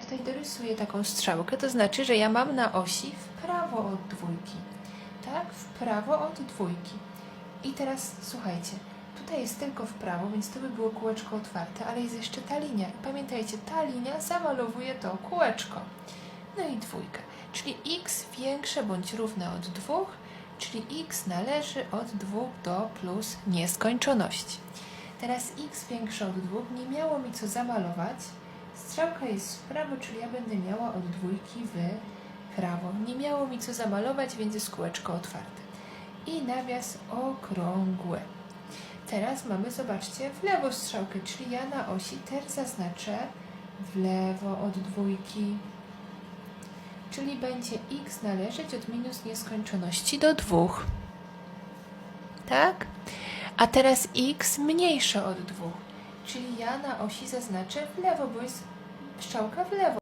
Tutaj dorysuję taką strzałkę, to znaczy, że ja mam na osi w prawo od dwójki. Tak? W prawo od dwójki. I teraz słuchajcie, tutaj jest tylko w prawo, więc to by było kółeczko otwarte, ale jest jeszcze ta linia. I pamiętajcie, ta linia zamalowuje to kółeczko. No i dwójka, czyli x większe bądź równe od dwóch, czyli x należy od dwóch do plus nieskończoności. Teraz x większe od dwóch nie miało mi co zamalować. Strzałka jest w prawo, czyli ja będę miała od dwójki w prawo. Nie miało mi co zamalować, więc jest kółeczko otwarte. I nawias okrągły. Teraz mamy, zobaczcie, w lewo strzałkę, czyli ja na osi też zaznaczę w lewo od dwójki. Czyli będzie x należeć od minus nieskończoności do dwóch. Tak? A teraz x mniejsze od dwóch. Czyli ja na osi zaznaczę w lewo, bo jest strzałka w lewo.